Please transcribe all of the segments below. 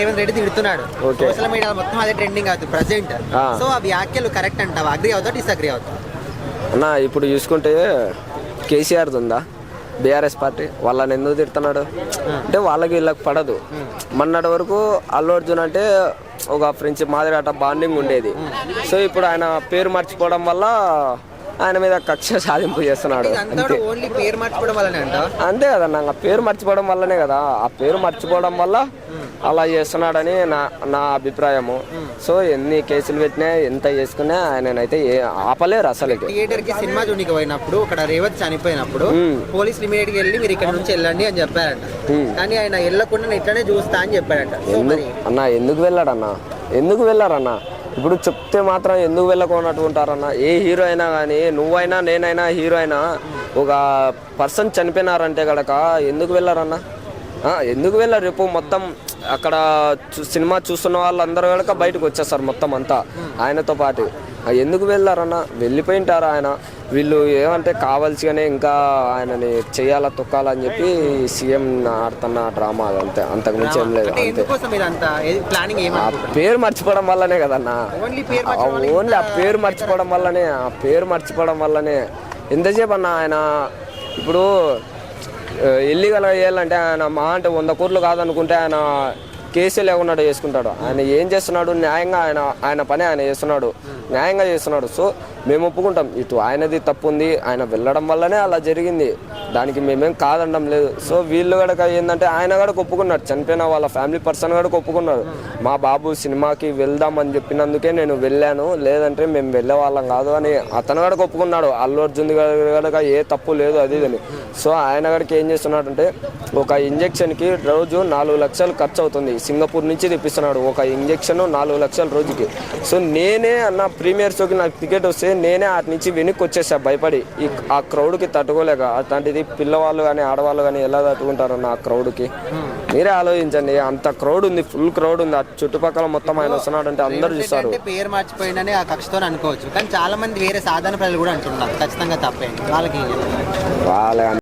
రేవంత్ రెడ్డి తిడుతున్నాడు. Social media మొత్తం అదే ట్రెండింగ్ అవుతుంది ప్రజెంట్. సో ఆ వ్యాఖ్యలు కరెక్ట్ అంటావా? అగ్రి అవుతా డిసగ్రీ అవుతా అన్న ఇప్పుడు చూసుకుంటే కేసీఆర్ ఉందా? బీఆర్ఎస్ పార్టీ? వాళ్ళని ఎందుకు తిడుతున్నాడు? అంటే వాళ్ళకి వీళ్ళకి పడదు. మొన్నటి వరకు అల్లు అర్జున్ అంటే ఒక ఫ్రెండ్షిప్ మాదిరి అట్ట బాండింగ్ ఉండేది. సో ఇప్పుడు ఆయన పేరు మర్చిపోవడం వల్ల ఆయన మీద కక్ష సాధింపు చేస్తున్నాడు. అంతే. కదన్న పేరు మర్చిపోవడం వల్లనే కదా. ఆ పేరు మర్చిపోవడం వల్ల అలా చేస్తున్నాడని నా నా అభిప్రాయము. సో ఎన్ని కేసులు పెట్టినా ఎంత చేసుకున్నా ఆయననైతే ఏ ఆపలేరు అసలుకి. థియేటర్కి సినిమా చూడడానికి పోయినప్పుడు అక్కడ రేవంత్ చనిపోయినప్పుడు పోలీసులు ఇమీడియట్ వెళ్ళి మీరు ఇక్కడ నుంచి వెళ్ళండి అని చెప్పారంట. కానీ ఆయన వెళ్ళకుండా ఇట్లనే చూస్తా అని చెప్పాడంట అన్న ఎందుకు వెళ్ళాడన్న? ఎందుకు వెళ్ళారన్న? ఇప్పుడు చెప్తే మాత్రం ఎందుకు వెళ్ళకుండా ఉంటారన్న? ఏ హీరో అయినా కానీ నువ్వైనా నేనైనా హీరో అయినా ఒక పర్సన్ చనిపోయినారంటే గడక ఎందుకు వెళ్ళారన్న? ఎందుకు వెళ్ళారు? రేపు మొత్తం అక్కడ సినిమా చూస్తున్న వాళ్ళందరూ కనుక బయటకు వచ్చేస్తారు మొత్తం అంతా. ఆయనతో పాటు. ఎందుకు వెళ్ళారన్న వెళ్ళిపోయింటారు ఆయన? వీళ్ళు ఏమంటే కావాల్సిగానే ఇంకా ఆయనని చేయాలా తొక్కాలా అని చెప్పి సీఎం ఆడుతున్న డ్రామా అదంతే అంతకుమించి ఏం లేదు అంతే. ఆ పేరు మర్చిపోవడం వల్లనే కదన్నా. ఓన్లీ ఆ పేరు మర్చిపోవడం వల్లనే ఆ పేరు మర్చిపోవడం వల్లనే. ఎంతసేపు అన్న ఆయన? ఇప్పుడు ఇల్లీగల్ చేయాలంటే ఆయన మా అంటే వంద కోట్లు కాదనుకుంటే ఆయన కేసు లేకుండా చేసుకుంటాడు. ఆయన ఏం చేస్తున్నాడు? న్యాయంగా ఆయన ఆయన పని ఆయన చేస్తున్నాడు. న్యాయంగా చేస్తున్నాడు. సో మేము ఒప్పుకుంటాం. ఇటు ఆయనది తప్పు ఉంది ఆయన వెళ్ళడం వల్లనే అలా జరిగింది. దానికి మేమేం కాదనడం లేదు. సో వీళ్ళు గడక ఏంటంటే ఆయన కూడా ఒప్పుకున్నాడు. చనిపోయిన వాళ్ళ ఫ్యామిలీ పర్సన్ కూడా ఒప్పుకున్నాడు. మా బాబు సినిమాకి వెళ్దామని చెప్పినందుకే నేను వెళ్ళాను. లేదంటే మేము వెళ్ళే వాళ్ళం కాదు అని అతను కూడా ఒప్పుకున్నాడు. అల్లు అర్జున్ కనుక ఏ తప్పు లేదు అది ఇది అని. సో ఆయన గడికి ఏం చేస్తున్నాడంటే ఒక ఇంజెక్షన్కి రోజు నాలుగు లక్షలు ఖర్చు అవుతుంది సింగపూర్ నుంచి తెప్పిస్తున్నాడు. ఒక ఇంజెక్షన్ నాలుగు లక్షలు రోజుకి. సో నేనే అన్న ప్రీమియర్ షోకి నాకు టికెట్ వస్తే నేనే అటు నుంచి వెనక్కి వచ్చేసా భయపడి. ఈ ఆ క్రౌడ్కి తట్టుకోలేక అట్లాంటిది పిల్లవాళ్ళు కానీ ఆడవాళ్ళు కానీ ఎలా తట్టుకుంటారన్న ఆ క్రౌడ్కి. మీరే ఆలోచించండి అంత క్రౌడ్ ఉంది ఫుల్ క్రౌడ్ ఉంది. ఆ చుట్టుపక్కల మొత్తం ఆయన వస్తున్నాడంటే అందరూ చూస్తారు. అంటే పేరు మార్చిపోయిందని ఆ కక్షతో అనుకోవచ్చు. కానీ చాలా మంది వేరే సాధారణ ప్రజలు కూడా అంటున్నారు. ఖచ్చితంగా తప్పే. వాళ్ళకి? వాళ్ళ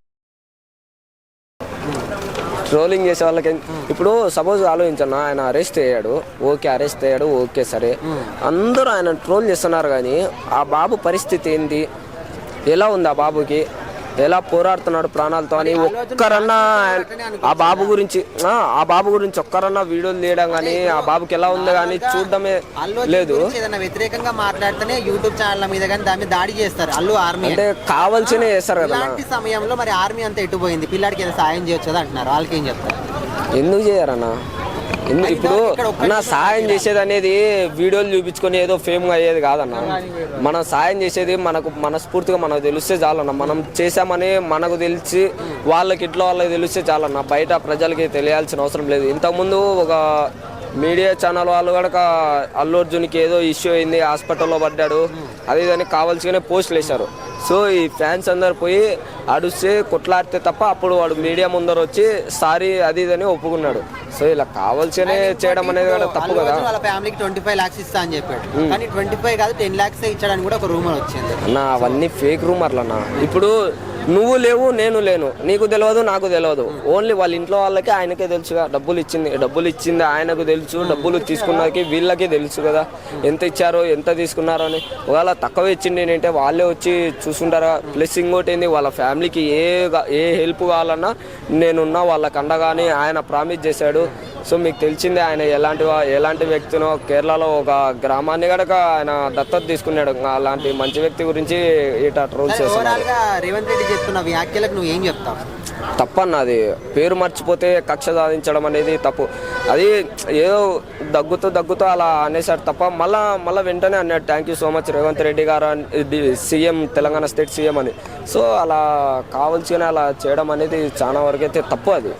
ట్రోలింగ్ చేసే వాళ్ళకి ఇప్పుడు సపోజ్ ఆలోచించన్నా ఆయన అరెస్ట్ అయ్యాడు ఓకే అరెస్ట్ అయ్యాడు ఓకే సరే. అందరూ ఆయన ట్రోల్ చేస్తున్నారు కానీ ఆ బాబు పరిస్థితి ఏంది? ఎలా ఉంది ఆ బాబుకి? ఎలా పోరాడుతున్నాడు ప్రాణాలతో అని ఒక్కరన్నా ఆ బాబు గురించి ఆ, బాబు గురించి ఒక్కరన్నా వీడియోలు తీయడం కానీ ఆ బాబుకి ఎలా ఉంది కానీ చూడడమే లేదు. ఏదైనా వ్యతిరేకంగా మాట్లాడితేనే యూట్యూబ్ ఛానల్ మీద కానీ దాని మీద దాడి చేస్తారు. అల్లు ఆర్మీ అంటే కావాల్సినే చేస్తారు కదా. ఇలాంటి సమయంలో మరి ఆర్మీ అంతా ఎటుపోయింది? పిల్లాడికి ఏదో సాయం చేయొచ్చు కదా అంటున్నారు. వాళ్ళకి ఏం చెప్తారు? ఎందుకు చేయరన్నా? ఇప్పుడు అన్న సాయం చేసేది అనేది వీడియోలు చూపించుకొని ఏదో ఫేమ్గా అయ్యేది కాదన్న. మనం సాయం చేసేది మనకు మనస్ఫూర్తిగా మనకు తెలిస్తే చాలన్న. మనం చేసామని మనకు తెలిసి వాళ్ళకి ఇంట్లో వాళ్ళకి తెలిస్తే చాలన్న. బయట ప్రజలకి తెలియాల్సిన అవసరం లేదు. ఇంతకుముందు ఒక మీడియా ఛానల్ వాళ్ళు కూడా అల్లు అర్జున్కి ఏదో ఇష్యూ అయింది హాస్పిటల్లో పడ్డాడు అది ఇదని కావాల్సిగానే పోస్టులు వేశారు. సో ఈ ఫ్యాన్స్ అందరు పోయి అడుస్తే కొట్లాడితే తప్ప అప్పుడు వాడు మీడియా ముందర వచ్చి సారీ అది ఇదని ఒప్పుకున్నాడు. సో ఇలా కావాల్సినే చేయడం అనేది కూడా తప్పు కదా. వాళ్ళ ఫ్యామిలీకి ట్వంటీ ఫైవ్ లాక్స్ ఇస్తా అని చెప్పాడు. కానీ ట్వంటీ ఫైవ్ కాదు టెన్ లాక్స్ ఇచ్చాడని కూడా ఒక రూమర్ వచ్చింది. అన్న అవన్నీ ఫేక్ రూమర్లు అన్న ఇప్పుడు నువ్వు లేవు నేను లేను. నీకు తెలియదు నాకు తెలియదు ఓన్లీ వాళ్ళ ఇంట్లో వాళ్ళకి ఆయనకే తెలుసు డబ్బులు ఇచ్చింది డబ్బులు ఇచ్చింది ఆయనకు తెలుసు. డబ్బులు తీసుకున్నకి వీళ్ళకి తెలుసు కదా. ఎంత ఇచ్చారో ఎంత తీసుకున్నారో అని. ఒకవేళ తక్కువ ఇచ్చింది ఏంటంటే వాళ్ళే వచ్చి చూసుకుంటారా ప్లస్ ఇంకోటి ఏంది వాళ్ళ ఫ్యామిలీకి ఏ ఏ హెల్ప్ కావాలన్నా నేనున్నా వాళ్ళకి అండగాని ఆయన ప్రామిస్ చేశాడు. సో మీకు తెలిసిందే ఆయన ఎలాంటి ఎలాంటి వ్యక్తినో కేరళలో ఒక గ్రామాన్ని గడక ఆయన దత్తత తీసుకున్నాడు. అలాంటి మంచి వ్యక్తి గురించి ఇట ట్రోల్ రేవంత్ రెడ్డి చెప్తున్న వ్యాఖ్యలకు నువ్వు ఏం చెప్తావు? తప్పన్నది పేరు మర్చిపోతే కక్ష సాధించడం అనేది తప్పు. అది ఏదో దగ్గుతూ దగ్గుతూ అలా అనేసాడు తప్ప మళ్ళా మళ్ళీ వెంటనే అన్నాడు thank you so much Revanth Reddy గారు సీఎం తెలంగాణ స్టేట్ సీఎం అని. సో అలా కావాల్సిన అలా చేయడం అనేది చాలా వరకు అయితే తప్పు అది.